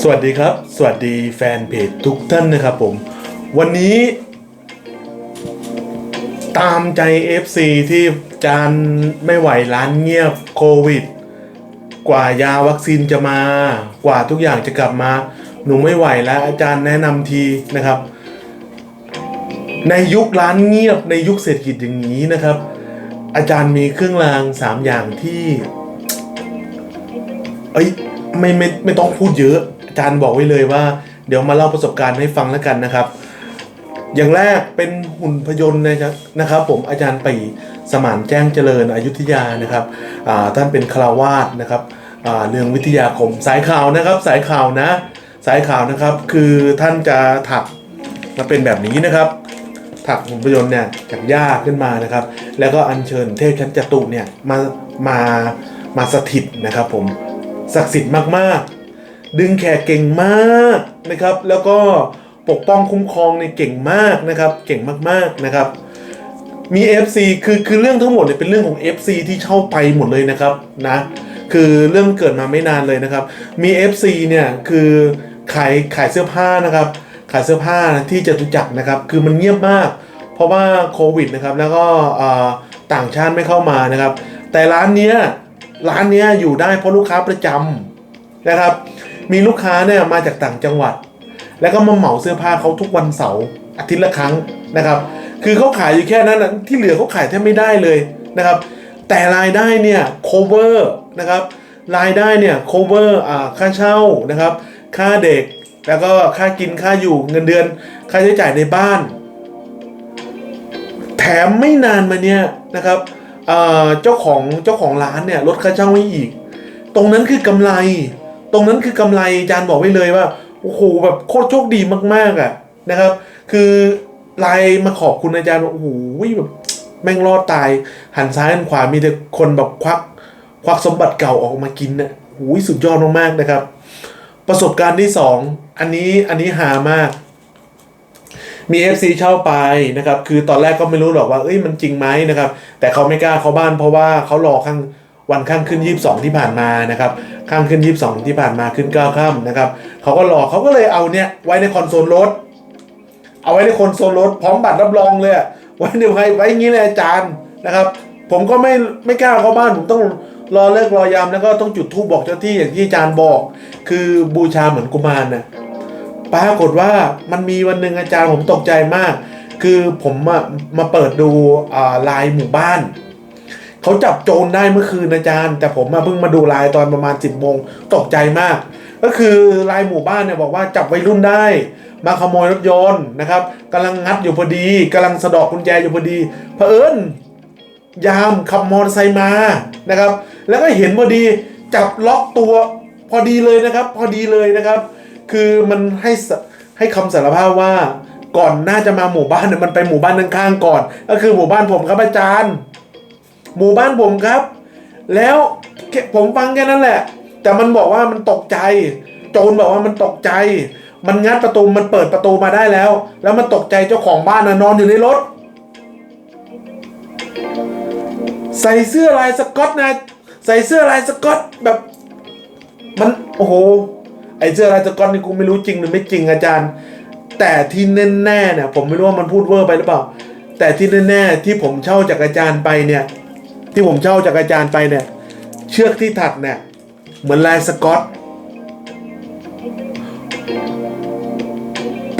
สวัสดีครับ สวัสดีแฟนเพจทุกท่านนะครับผม วันนี้ ตามใจ FC ที่จานไม่ไหวร้านเงียบโควิด กว่ายาวัคซีนจะมา กว่าทุกอย่างจะกลับมา หนูไม่ไหวแล้วอาจารย์แนะนำทีนะครับ ในยุคร้านเงียบในยุคเศรษฐกิจอย่างนี้นะครับ อาจารย์มีเครื่องรางสามอย่างที่ เอ้ย ไม่ไม่ไม่ต้องพูดเยอะอาจารย์บอกไว้เลยว่า เดี๋ยวมาเล่าประสบการณ์ให้ฟังแล้วกันนะครับ อย่างแรกเป็นหุ่นพยนต์นะครับนะครับ ผมอาจารย์ปีสมานแจ้งเจริญอยุธยานะครับท่านเป็นคาวาสนะครับเรื่องวิทยาคมสายข่าวนะครับ สายข่าวนะ สายข่าวนะครับ คือท่านจะถักมาเป็นแบบนี้นะครับ ถักหุ่นพยนต์เนี่ยจากหญ้าขึ้นมานะครับ แล้วก็อัญเชิญเทพชั้นจตุเนี่ยมามามาสถิตนะครับผม ศักดิ์สิทธิ์มากๆ ดึงแขกเก่งมากนะครับ แล้วก็ปกป้องคุ้มครองในยเก่งมากนะครับ เก่งมากๆนะครับ มี FC คือคือเรื่องทั้งหมดเนี่ยเป็นเรื่องของ FC ที่เช่าไปหมดเลยนะครับนะคือเรื่องเกิดมาไม่นานเลยนะครับ มี FC เนี่ยคือขายขายเสื้อผ้านะครับ ขายเสื้อผ้าที่จตุจักรนะครับ คือมันเงียบมาก เพราะว่าโควิดนะครับ แล้วก็ต่างชาติไม่เข้ามานะครับ แต่ร้านเนี้ย ร้านเนี้ยอยู่ได้เพราะลูกค้าประจำนะครับ มีลูกค้าเนี่ยมาจากต่างจังหวัด แล้วก็มาเหมาเสื้อผ้าเขาทุกวันเสาร์อาทิตย์ละครั้งนะครับ คือเขาขายอยู่แค่นั้นนะที่เหลือเขาขายแทบไม่ได้เลยนะครับ แต่รายได้เนี่ย cover นะครับ รายได้เนี่ย cover อ่าค่าเช่านะครับ ค่าเด็กแล้วก็ค่ากินค่าอยู่เงินเดือน ค่าใช้จ่ายในบ้าน แถมไม่นานมาเนี่ยนะครับ เจ้าของเจ้าของร้านเนี่ยลดค่าเช่าให้อีก ตรงนั้นคือกำไร ตรงนั้นคือกำไรอาจารย์บอกไว้เลยว่าโอ้โหแบบโคตรโชคดีมากๆอะนะครับ คือไลน์มาขอบคุณอาจารย์โอ้โหแบบแม่งรอดตาย หันซ้ายหันขวามีแต่คนแบบควักควักสมบัติเก่าออกมากินน่ะโอ้ยสุดยอดมากๆนะครับ ประสบการณ์ที่สองอันนี้อันนี้หามาก มี FC เช่าไปนะครับคือตอนแรกก็ไม่รู้หรอกว่าเอ้ยมันจริงไหมนะครับแต่เขาไม่กล้าเข้าบ้านเพราะว่าเขารอข้างวันข้างขึ้น 22 ที่ผ่านมานะครับข้างขึ้น 22 ที่ผ่านมาขึ้น9ค่ำนะครับเขาก็รอเขาก็เลยเอาเนี่ยไว้ในคอนโซลรถ เอาไว้ในคอนโซลรถพร้อมบัตรรับรองเลยไว้ในไว้ไว้อย่างนี้เลยอาจารย์นะครับ ผมก็ไม่ไม่กล้าเข้าบ้านผมต้องรอเลิกรอยามแล้วก็ต้องจุดธูปบอกเจ้าที่อย่างที่อาจารย์บอก คือบูชาเหมือนกุมารนะ ปรากฏว่ามันมีวันหนึ่งอาจารย์ผมตกใจมาก คือผมอะมาเปิดดูอ่าไลน์หมู่บ้านเขาจับโจรได้เมื่อคืนอาจารย์ แต่ผมมาเพิ่งมาดูไลน์ตอนประมาณ 10บโมงตกใจมาก ก็คือไลน์หมู่บ้านเนี่ยบอกว่าจับวัยรุ่นได้ มาขโมยรถยนต์นะครับกำลังงัดอยู่พอดีกำลังสะดอกกุญแจอยู่พอดีเผอิญยามขับมอเตอร์ไซค์มานะครับ แล้วก็เห็นพอดีจับล็อกตัวพอดีเลยนะครับ พอดีเลยนะครับ คือมันให้ให้คำสารภาพว่าก่อนน่าจะมาหมู่บ้านเนี่ยมันไปหมู่บ้านข้างๆก่อน ก็คือหมู่บ้านผมครับอาจารย์ หมู่บ้านผมครับ แล้วผมฟังแค่นั้นแหละ แต่มันบอกว่ามันตกใจ โจรบอกว่ามันตกใจ มันงัดประตูมันเปิดประตูมาได้แล้ว แล้วมันตกใจเจ้าของบ้านนะนอนอยู่ในรถ ใส่เสื้อลายสก๊อตนะใส่เสื้อลายสก๊อตแบบ มันโอ้โห ไอเสื้อลายสก๊อตนี่กูไม่รู้จริงหรือไม่จริงอาจารย์ แต่ที่แน่ๆเนี่ยผมไม่รู้ว่ามันพูดเวอร์ไปหรือเปล่า แต่ที่แน่ๆที่ผมเช่าจากอาจารย์ไปเนี่ย ที่ผมเช่าจากอาจารย์ไปเนี่ย เชือกที่ถักเนี่ยเหมือนลายสก๊อต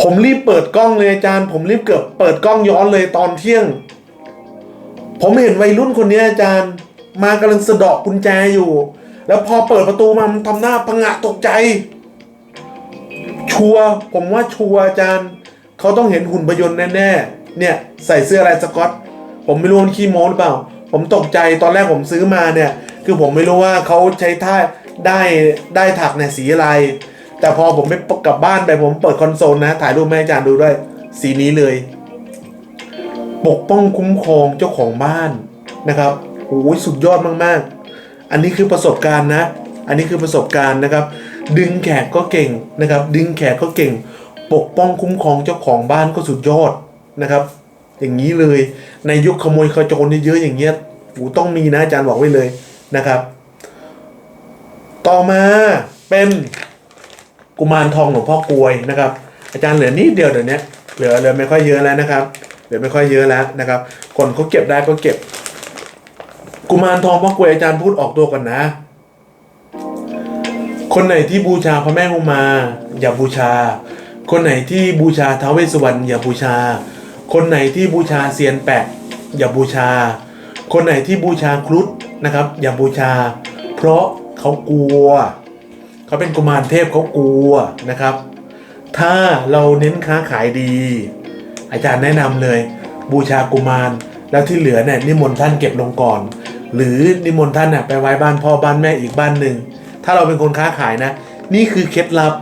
ผมรีบเปิดกล้องเลยอาจารย์ ผมรีบเกือบเปิดกล้องย้อนเลยตอนเที่ยง ผมเห็นวัยรุ่นคนนี้อาจารย์ มากำลังสะดอกกุญแจอยู่ แล้วพอเปิดประตูมามันทำหน้าพังะตกใจ ชัวผมว่าชัวอาจารย์เขาต้องเห็นหุ่นพยนต์แน่ๆเนี่ยใส่เสื้อลายสกอต ผมไม่รู้มันขี้โม้หรือเปล่า ผมตกใจตอนแรกผมซื้อมาเนี่ย คือผมไม่รู้ว่าเขาใช้ท่าได้ได้ถักเนี่ยสีอะไร แต่พอผมไปกลับบ้านไปผมเปิดคอนโซลนะ ถ่ายรูปให้อาจารย์ดูด้วย สีนี้เลย ปกป้องคุ้มครองเจ้าของบ้านนะครับโอ้ยสุดยอดมากๆ อันนี้คือประสบการณ์นะ อันนี้คือประสบการณ์นะครับ ดึงแขกก็เก่งนะครับ ดึงแขกก็เก่ง ปกป้องคุ้มครองเจ้าของบ้านก็สุดยอดนะครับ อย่างนี้เลยในยุคขโมยขโจรเยอะๆอย่างเงี้ยโอ้ต้องมีนะอาจารย์บอกไว้เลยนะครับ ต่อมาเป็นกุมารทองหลวงพ่อกลวยนะครับ อาจารย์เหลือนิดเดียวเดี๋ยวนี้เหลือเหลือไม่ค่อยเยอะแล้วนะครับเหลือไม่ค่อยเยอะแล้วนะครับ คนเขาเก็บได้ก็เก็บ กุมารทองพ่อกลวยอาจารย์พูดออกตัวก่อนนะ คนไหนที่บูชาพระแม่อุมา อย่าบูชา คนไหนที่บูชาท้าวเวสสุวรรณอย่าบูชา คนไหนที่บูชาเซียนแปะ อย่าบูชา คนไหนที่บูชาครุฑนะครับ อย่าบูชา เพราะเขากลัว เขาเป็นกุมารเทพเขากลัวนะครับ ถ้าเราเน้นค้าขายดี อาจารย์แนะนำเลย บูชากุมารแล้วที่เหลือเนี่ยนิมนต์ท่านเก็บลงก่อน หรือนิมนต์ท่านน่ะไปไว้บ้านพ่อบ้านแม่อีกบ้านหนึ่ง ถ้าเราเป็นคนค้าขายนะ นี่คือเคล็ดลับ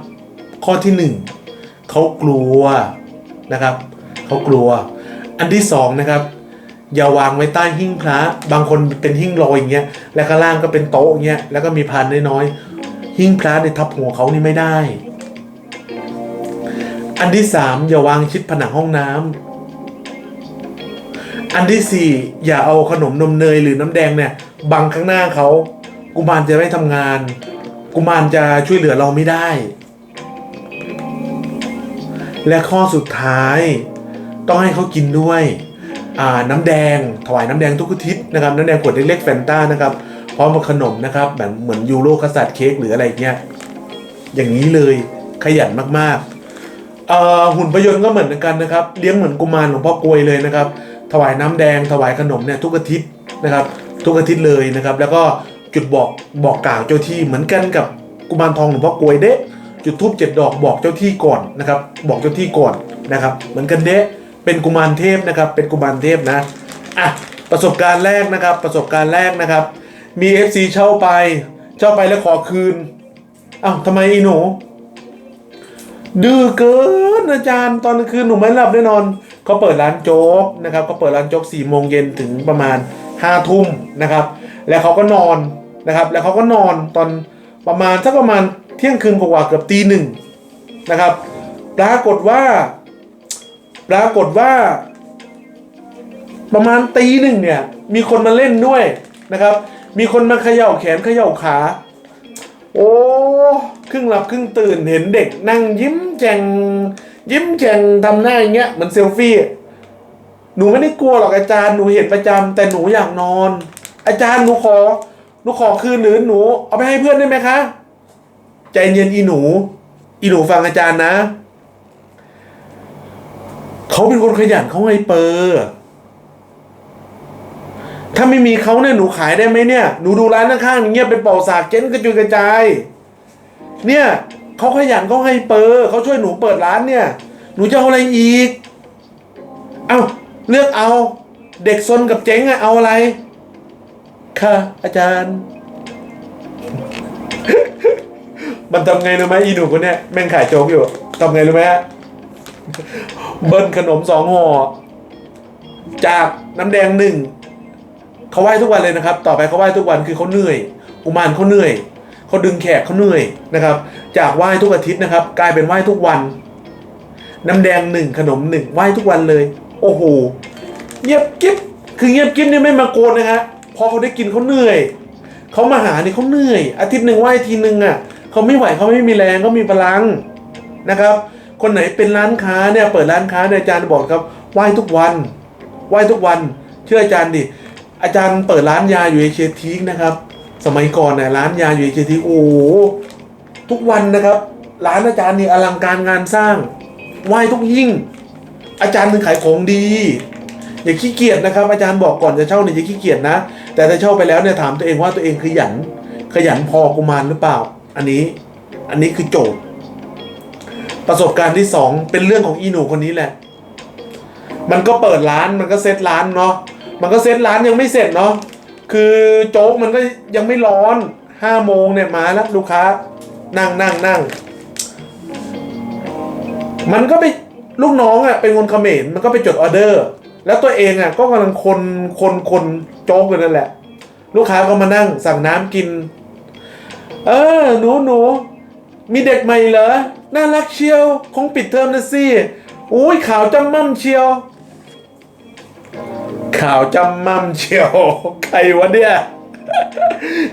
ข้อที่หนึ่งเขากลัวนะครับเขากลัว อันที่สองนะครับอย่าวางไว้ใต้หิ้งพระ บางคนเป็นหิ้งลอยอย่างเงี้ยแล้วข้างล่างก็เป็นโต๊ะอย่างเงี้ยแล้วก็มีพานน้อยๆหิ้งพระในทับหัวเขานี่ไม่ได้ อันที่สามอย่าวางชิดผนังห้องน้ำอันที่สี่อย่าเอาขนมนมเนยหรือน้ำแดงเนี่ยบังข้างหน้าเขากุมารจะไม่ทำงาน กุมารจะช่วยเหลือเราไม่ได้ และข้อสุดท้าย ต้องให้เขากินด้วยน้ำแดงถวายน้ำแดงทุกทิตย์นะครับน้ำแดงขวดเล็กๆแฟนต้านะครับพร้อมกับขนมนะครับแบบเหมือนยูโรคัสตาร์ดเค้กหรืออะไรเงี้ยอย่างนี้เลยขยันมากๆหุ่นพยนต์ก็เหมือนกันนะครับ เลี้ยงเหมือนกุมารหลวงพ่อกวยเลยนะครับ ถวายน้ำแดงถวายขนมเนี่ยทุกอาทิตย์นะครับ ทุกอาทิตย์เลยนะครับ แล้วก็ จุดบอกบอกกล่าวเจ้าที่เหมือนกันกับกุมารทองหลวงพ่อกลวยเด้จุดทูบเจ็ดดอกบอกเจ้าที่ก่อนนะครับ บอกเจ้าที่ก่อนนะครับ เหมือนกันเด้เป็นกุมารเทพนะครับ เป็นกุมารเทพนะอะประสบการณ์แรกนะครับ ประสบการณ์แรกนะครับ มี FC เช่าไป เช่าไปแล้วขอคืนอ้าวทำไมอีหนูดื้อเกินอาจารย์ตอนคืนหนูไม่หลับแน่นอนเขาเปิดร้านโจ๊กนะครับเขาเปิดร้านโจ๊กสี่โมงเย็นถึงประมาณห้าทุ่มนะครับ แล้วเขาก็นอน นะครับ แล้วเขาก็นอนตอนประมาณสักประมาณเที่ยงคืนกว่าเกือบตีหนึ่งนะครับปรากฏว่า ปรากฏว่า ประมาณตีหนึ่งเนี่ย มีคนมาเล่นด้วยนะครับ มีคนมาเขย่าแขนเขย่าขา โอ้ครึ่งหลับครึ่งตื่นเห็นเด็กนั่งยิ้มแฉ่งยิ้มแฉ่งทำหน้าอย่างเงี้ยเหมือนเซลฟี่หนูไม่ได้กลัวหรอกอาจารย์หนูเห็นประจำแต่หนูอยากนอน อาจารย์หนูขอ หนูขอคืนหรือหนู เอาไปให้เพื่อนได้ไหมคะ ใจเย็นอีหนู อีหนูฟังอาจารย์นะเขาเป็นคนขยันเขาไงเปอร์ถ้าไม่มีเขาเนี่ยหนูขายได้ไหมเนี่ยหนูดูร้านข้างๆเงี้ยเป็นเป่าสากเจ๊งกระจุยกระจาย เนี่ยเขาขยันเขาให้เปอร์เขาช่วยหนูเปิดร้านเนี่ย หนูจะเอาอะไรอีก เอาเลือกเอา เด็กซนกับเจ๊งอะเอาอะไร ค่ะอาจารย์ มันทำไงรู้ไหมอีหนูคนเนี้ยแม่งขายโจ๊กอยู่ทำไงรู้ไหมฮะเบิ้ลขนมสองห่อจากน้ำแดงหนึ่งเขาไหว้ทุกวันเลยนะครับ ต่อไปเขาไหว้ทุกวันคือเขาเหนื่อยกุมารเขาเหนื่อยเขาดึงแขกเขาเหนื่อยนะครับ จากไหว้ทุกอาทิตย์นะครับ กลายเป็นไหว้ทุกวัน น้ำแดงหนึ่งขนมหนึ่งไหว้ทุกวันเลย โอ้โหเงียบกิ๊บคือเงียบกิ๊บเนี่ยไม่มาโกนนะฮะ พอเขาได้กินเขาเหนื่อยเขามาหาเนี่ยเขาเหนื่อย อาทิตย์หนึ่งไหวทีหนึ่งอะเขาไม่ไหวเขาไม่มีแรงเขามีพลังนะครับ คนไหนเป็นร้านค้าเนี่ยเปิดร้านค้าเนี่ยอาจารย์บอกครับไหว้ทุกวัน ไหว้ทุกวัน เชื่ออาจารย์ดิอาจารย์เปิดร้านยาอยู่เอเชียทีกนะครับ สมัยก่อนเนี่ยร้านยาอยู่เอเชียทีกโอ้ทุกวันนะครับ ร้านอาจารย์นี่อลังการงานสร้าง ไหว้ทุกยิ่ง อาจารย์ถึงขายของดี อย่าขี้เกียจนะครับ อาจารย์บอกก่อนจะเช่าเนี่ยอย่าขี้เกียจนะ แต่ถ้าเช่าไปแล้วเนี่ยถามตัวเองว่าตัวเองขยัน ขยันพอกุมารหรือเปล่า อันนี้อันนี้คือโจทย์ ประสบการณ์ที่สองเป็นเรื่องของอีหนูคนนี้แหละ มันก็เปิดร้านมันก็เซตร้านเนาะมันก็เซตร้านยังไม่เสร็จเนาะคือโจ๊กมันก็ยังไม่ร้อนห้าโมงเนี่ยมาแล้วลูกค้า นั่งนั่งนั่งมันก็ไปลูกน้องอะเป็นคนเขมรมันก็ไปจดออเดอร์ แล้วตัวเองอะก็กำลังคนคนคนโจ๊กอยู่นั่นแหละ ลูกค้าก็มานั่งสั่งน้ำกิน เออหนูหนูมีเด็กใหม่เหรอ น่ารักเชียว คงปิดเทอมนะสิอุ้ยขาวจำมั่มเชียว ข่าวจำมั่มเชียว ใครวะเนี่ย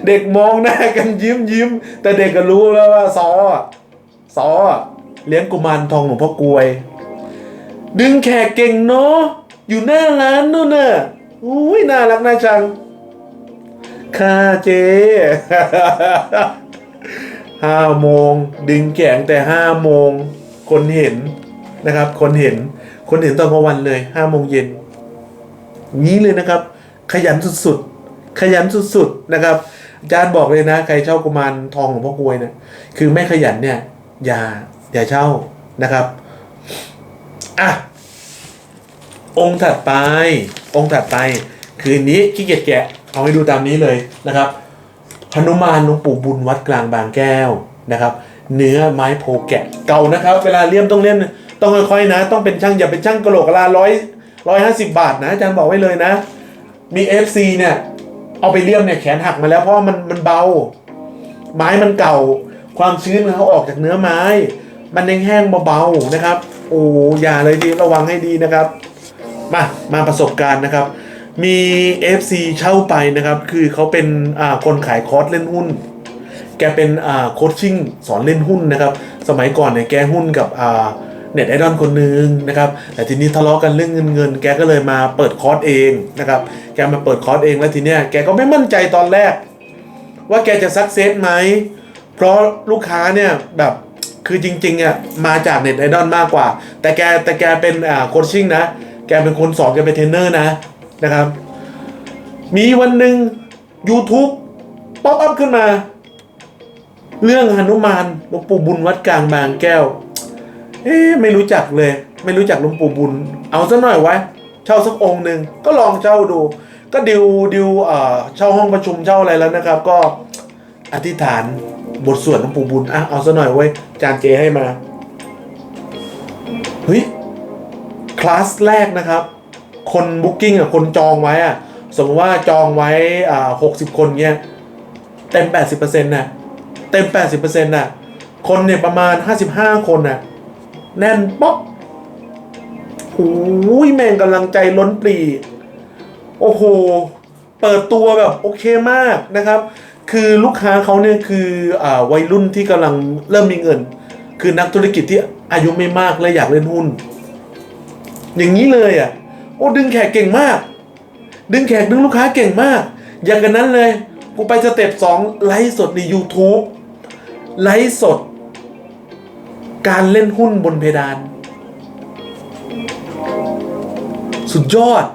เด็กมองหน้ากันยิ้มยิ้ม แต่เด็กก็รู้แล้วว่าซอซอเลี้ยงกุมารทองหลวงพ่อกลวย ดึงแขกเก่งเนาะ อยู่หน้าร้านนู่นน่ะอุ้ยน่ารักน่าชัง ค่ะเจห้าโมง ดึงแขกแต่ห้าโมง คนเห็นนะครับ คนเห็น คนเห็นตอนกลางวันเลยห้าโมงเย็นนี้เลยนะครับ ขยันสุดๆ ขยันสุดๆนะครับอาจารย์บอกเลยนะ ใครเช่ากุมารทองหลวงพ่อกวยเนี่ยคือไม่ขยันเนี่ย อย่าอย่าเช่านะครับ อะ องค์ถัดไป องค์ถัดไป คืนนี้ขี้เกียจแกะ เอาให้ดูตามนี้เลยนะครับหนุมานหลวงปู่บุญวัดกลางบางแก้วนะครับ เนื้อไม้โพแกะเก่านะครับ เวลาเลี่ยมต้องเลี่ยมต้องค่อยๆนะ ต้องเป็นช่างอย่าเป็นช่างกระโหลกกะลาร้อยร้อยห้าสิบบาทนะอาจารย์บอกไว้เลยนะ มี FC เนี่ยเอาไปเลี่ยมเนี่ยแขนหักมาแล้วเพราะมันมันเบา ไม้มันเก่า ความชื้นเขาออกจากเนื้อไม้ มันแห้งๆเบาๆนะครับ โอ้อย่าเลยดีระวังให้ดีนะครับ มามาประสบการณ์นะครับ มี FC เช่าไปนะครับ คือเขาเป็นอ่าคนขายคอร์สเล่นหุ้น แกเป็นอ่าโคชชิ่งสอนเล่นหุ้นนะครับ สมัยก่อนเนี่ยแกหุ้นกับอ่าเน็ตไอดอลคนหนึ่งนะครับ แต่ทีนี้ทะเลาะกันเรื่องเงินเงิน แกก็เลยมาเปิดคอร์สเองนะครับ แกมาเปิดคอร์สเองแล้วทีเนี้ยแกก็ไม่มั่นใจตอนแรก ว่าแกจะซักเซสไหม เพราะลูกค้าเนี่ยแบบคือจริงๆอะมาจากเน็ตไอดอลมากกว่า แต่แกแต่แกเป็นอ่าโคชชิ่งนะ แกเป็นคนสอนแกเป็นเทรนเนอร์นะนะครับ มีวันหนึ่ง YouTube ป๊อปอัพขึ้นมา เรื่องหนุมานหลวงปู่บุญวัดกลางบางแก้ว เอ๊ะไม่รู้จักเลย ไม่รู้จักหลวงปู่บุญ เอาซะหน่อยวะเช่าสักองค์หนึ่งก็ลองเช่าดู ก็ดิวดิวเอ่อเช่าห้องประชุมเช่าอะไรแล้วนะครับ ก็อธิษฐานบทสวดหลวงปู่บุญอะเอาซะหน่อยเว้ยจานเจให้มา เฮ้ย คลาสแรกนะครับ คนบุ๊กิ้งอะคนจองไว้อะสมมติว่าจองไว้อ่าหกสิบคนเนี้ยเต็มแปดสิบเปอร์เซ็นต์น่ะเต็มแปดสิบเปอร์เซ็นต์น่ะคนเนี่ยประมาณห้าสิบห้าคนน่ะแน่นป๊อกโอ้ยแม่งกำลังใจล้นปรี โอ้โห เปิดตัวแบบโอเคมากนะครับ คือลูกค้าเขาเนี่ยคืออาวัยรุ่นที่กำลังเริ่มมีเงิน คือนักธุรกิจที่อายุไม่มากและอยากเล่นหุ้น อย่างนี้เลยอะ โอ้ดึงแขกเก่งมาก ดึงแขกดึงลูกค้าเก่งมาก อย่างกันนั้นเลย กูไปสเต็ปสองไลฟ์สดใน YouTube ไลฟ์สด การเล่นหุ้นบนเพดาน สุดยอด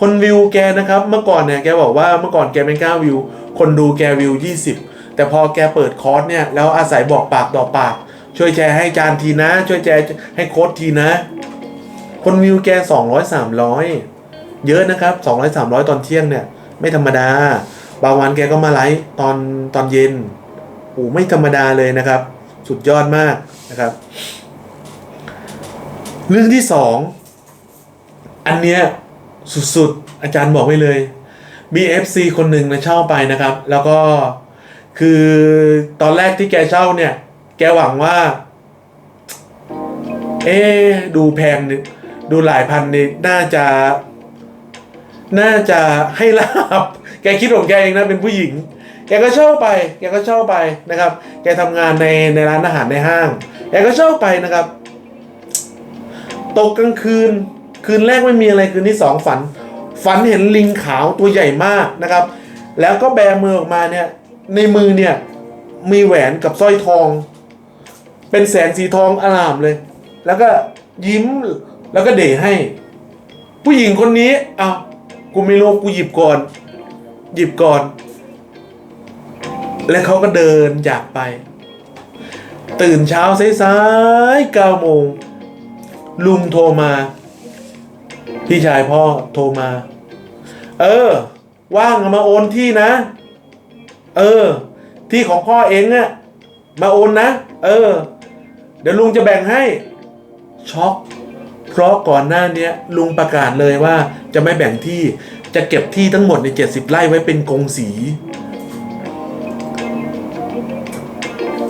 คนวิวแกนะครับ เมื่อก่อนเนี่ยแกบอกว่าเมื่อก่อนแกเป็นก้าวิว คนดูแกวิว 20 แต่พอแกเปิดคอร์สเนี่ย แล้วอาศัยบอกปากต่อปาก ช่วยแชร์ให้จานทีนะ ช่วยแชร์ให้โค้ดทีนะ คนวิวแก200 300เยอะนะครับ200 300ตอนเที่ยงเนี่ย ไม่ธรรมดา บางวันแกก็มาไลฟ์ตอนตอนเย็นโอ้ไม่ธรรมดาเลยนะครับ สุดยอดมากนะครับ เรื่องที่สองอันเนี้ยสุดๆ อาจารย์บอกไว้เลย มี FC คนหนึ่งนะเช่าไปนะครับ แล้วก็คือตอนแรกที่แกเช่าเนี่ย แกหวังว่า เอ๊ดูแพงนี่ ดูหลายพันนี่น่าจะ น่าจะให้ลาบ แกคิดของแกเองนะเป็นผู้หญิง แกก็เช่าไป แกก็เช่าไปนะครับ แกทำงานในในร้านอาหารในห้าง แกก็เช่าไปนะครับ ตกกลางคืน คืนแรกไม่มีอะไรคืนที่สองฝัน ฝันเห็นลิงขาวตัวใหญ่มากนะครับ แล้วก็แบมือออกมาเนี่ย ในมือเนี่ยมีแหวนกับสร้อยทอง เป็นแสงสีทองอลามเลย แล้วก็ยิ้ม แล้วก็เดให้ ผู้หญิงคนนี้เอากูไม่รู้กูหยิบก่อน หยิบก่อน แล้วเขาก็เดินจากไป ตื่นเช้าสายๆเก้าโมง ลุงโทรมา พี่ชายพ่อโทรมา เออ ว่างมาโอนที่นะ เออ ที่ของพ่อเองอะมาโอนนะ เออ เดี๋ยวลุงจะแบ่งให้ ช็อก เพราะก่อนหน้านี้ลุงประกาศเลยว่าจะไม่แบ่งที่จะเก็บที่ทั้งหมดใน 70 ไร่ไว้เป็นกงสี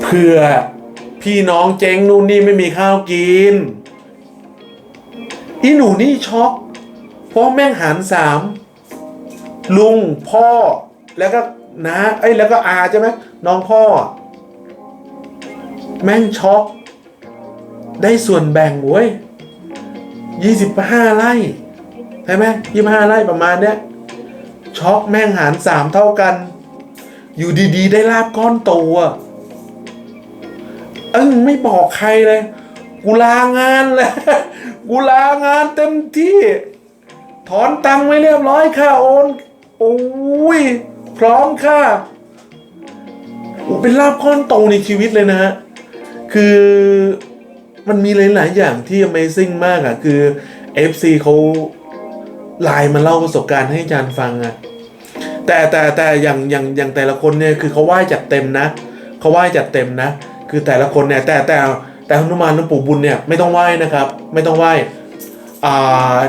เพื่อพี่น้องเจ๊งนู่นนี่ไม่มีข้าวกิน อีหนูนี่ช็อกเพราะแม่งหารสามลุงพ่อแล้วก็น้าเอ้แล้วก็อาใช่ไหมน้องพ่อ แม่งช็อก ได้ส่วนแบ่งเว้ย ยี่สิบห้าไร่ใช่ไหมยี่สิบห้าไร่ประมาณเนี้ยช็อกแม่งหารสามเท่ากัน อยู่ดีๆ ได้ลาบก้อนโตอะเอิ้งไม่บอกใครเลย กูลางานเลยกูลางานเต็มที่ ถอนตังค์ไว้เรียบร้อยค่ะโอนโอ้ยพร้อมค่ะโอ้เป็นลาบก้อนโตในชีวิตเลยนะฮะคือ มันมีหลาย ๆ อย่างที่ Amazing มากอะ่ะ คือ FC เขาไลน์มาเล่าประสบการณ์ให้อาจารย์ฟังอะ่ะแต่แต่แต่อย่างอย่างอย่างแต่ละคนเนี่ยคือเขาไหว้จัดเต็มนะเขาไหว้จัดเต็มนะ คือแต่ละคนเนี่ยแต่แต่แต่หนุมานหลวงปู่บุญเนี่ยไม่ต้องไหว้นะครับ ไม่ต้องไหว้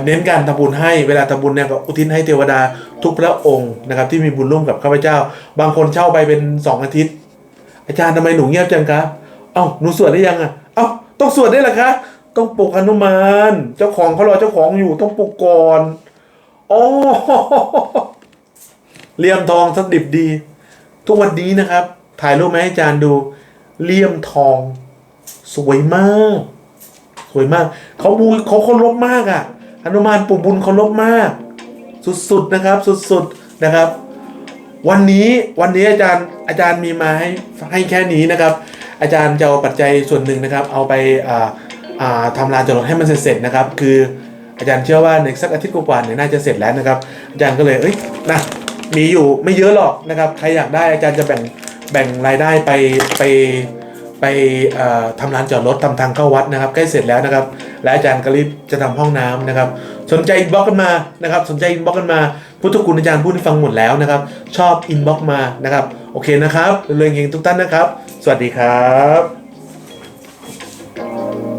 เน้นการทำบุญให้เวลาทำบุญเนี่ยก็อุทิศให้เทวดาทุกพระองค์นะครับที่มีบุญร่วมกับข้าพเจ้า บางคนเช่าไปเป็นสองอาทิตย์ อาจารย์ทำไมหนูเงียบจังคะเอ้าหนูสวดได้ยังอะ ต้องสวดได้เหรอคะ ต้องปลุกหนุมาน เจ้าของเขารอเจ้าของอยู่ต้องปลุกก่อนอ๋อเลี่ยมทองสักดิบดี ทุกวันนี้นะครับ ถ่ายรูปมาให้อาจารย์ดู เลี่ยมทอง สวยมาก สวยมาก เขาบูเขาเคารพมากอะ่ะหนุมานปู่บุญเคารพมาก สุดๆนะครับ สุดๆนะครับ วันนี้วันนี้อาจารย์อาจารย์มีมาให้ให้แค่นี้นะครับ อาจารย์จะเอาปัจจัยส่วนหนึ่งนะครับ เอาไปอ่าอ่าทำลานจอดรดให้มันเสร็จๆนะครับ คืออาจารย์เชื่อว่าในสักอาทิตย์กว่าๆเนี่ยน่าจะเสร็จแล้วนะครับ อาจารย์ก็เลยเอ้ยนะมีอยู่ไม่เยอะหรอกนะครับ ใครอยากได้อาจารย์จะแบ่งแบ่งรายได้ไปไปไปทำลานจอดรถทำทางเข้าวัดนะครับใกล้เสร็จแล้วนะครับ และอาจารย์ก็รีบจะทำห้องน้ำนะครับ สนใจอินบ็อกกันมานะครับ สนใจอินบ็อกกันมาพุทธคุณอาจารย์พูดให้ฟังหมดแล้วนะครับ ชอบอินบ็อกมานะครับ โอเคนะครับเรื่องเฮงทุกท่านนะครับ สวัสดีครับ